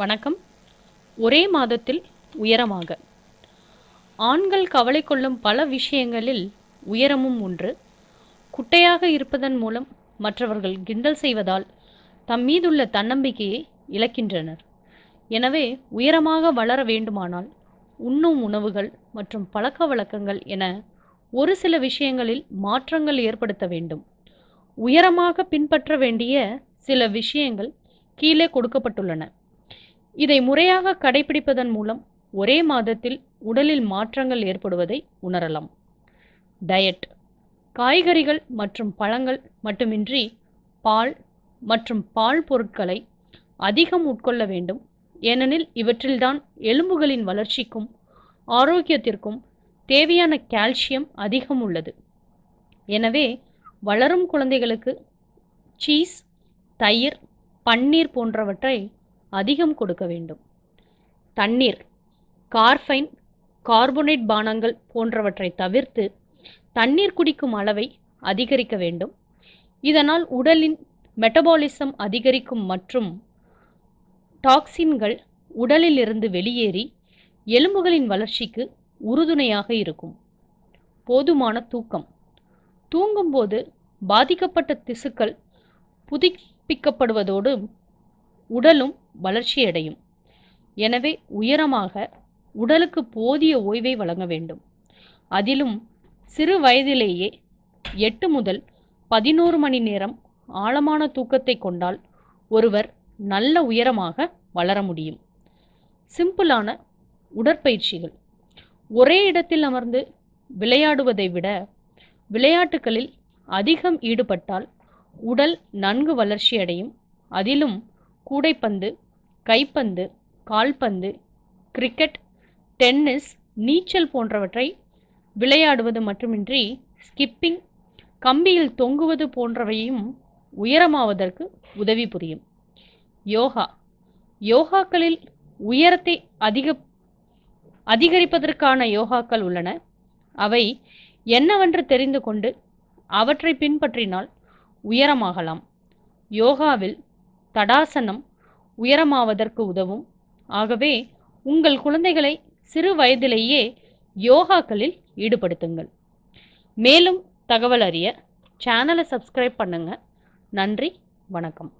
வணக்கம். ஒரே மாதத்தில் உயரமாக. ஆண்கள் கவலை கொள்ளும் பல விஷயங்களில் உயரமும் ஒன்று. குட்டையாக இருப்பதன் மூலம் மற்றவர்கள் கிண்டல் செய்வதால் தம் மீதுள்ள தன்னம்பிக்கையை இழக்கின்றனர். எனவே உயரமாக வளர வேண்டுமானால் உண்ணும் உணவுகள் மற்றும் பழக்க வழக்கங்கள் என ஒரு சில விஷயங்களில் மாற்றங்கள் ஏற்படுத்த வேண்டும். உயரமாக பின்பற்ற வேண்டிய சில விஷயங்கள் கீழே கொடுக்கப்பட்டுள்ளன. இதை முறையாக கடைபிடிப்பதன் மூலம் ஒரே மாதத்தில் உடலில் மாற்றங்கள் ஏற்படுவதை உணரலாம். டயட் காய்கறிகள் மற்றும் பழங்கள் மட்டுமின்றி பால் மற்றும் பால் பொருட்களை அதிகம் உட்கொள்ள வேண்டும். ஏனெனில் இவற்றில்தான் எலும்புகளின் வளர்ச்சிக்கும் ஆரோக்கியத்திற்கும் தேவையான கால்சியம் அதிகம் உள்ளது. எனவே வளரும் குழந்தைகளுக்கு சீஸ் தயிர் பன்னீர் போன்றவற்றை அதிகம் கொடுக்க வேண்டும். தண்ணீர் கார்பைன் கார்போனேட் பானங்கள் போன்றவற்றை தவிர்த்து தண்ணீர் குடிக்கும் அளவை அதிகரிக்க வேண்டும். இதனால் உடலின் மெட்டபாலிசம் அதிகரிக்கும் மற்றும் டாக்சின்கள் உடலிலிருந்து வெளியேறி எலும்புகளின் வளர்ச்சிக்கு உறுதுணையாக இருக்கும். போதுமான தூக்கம். தூங்கும்போது பாதிக்கப்பட்ட திசுக்கள் புதுப்பிக்கப்படுவதோடு உடலும் வளர்ச்சியடையும். எனவே உயரமாக உடலுக்கு போதிய ஓய்வை வழங்க வேண்டும். அதிலும் சிறு வயதிலேயே எட்டு முதல் பதினோரு மணி நேரம் ஆழமான தூக்கத்தை கொண்டால் ஒருவர் நல்ல உயரமாக வளர முடியும். சிம்பிளான உடற்பயிற்சிகள். ஒரே இடத்தில் அமர்ந்து விளையாடுவதை விட விளையாட்டுகளில் அதிகம் ஈடுபட்டால் உடல் நன்கு வளர்ச்சியடையும். அதிலும் கூடைப்பந்து கைப்பந்து கால்பந்து கிரிக்கெட் டென்னிஸ் நீச்சல் போன்றவற்றை விளையாடுவது மட்டுமின்றி ஸ்கிப்பிங் கம்பியில் தொங்குவது போன்றவையும் உயரமாவதற்கு உதவி புரியும். யோகா. யோகாக்களில் உயரத்தை அதிக அதிகரிப்பதற்கான யோகாக்கள் உள்ளன. அவை என்னவென்று தெரிந்து கொண்டு அவற்றை பின்பற்றினால் உயரமாகலாம். யோகாவில் தடாசனம் உயரமாவதற்கு உதவும். ஆகவே உங்கள் குழந்தைகளை சிறு வயதிலேயே யோகாக்களில் ஈடுபடுத்துங்கள். மேலும் தகவல் அறிய சேனலை சப்ஸ்கிரைப் பண்ணுங்கள் நன்றி வணக்கம்.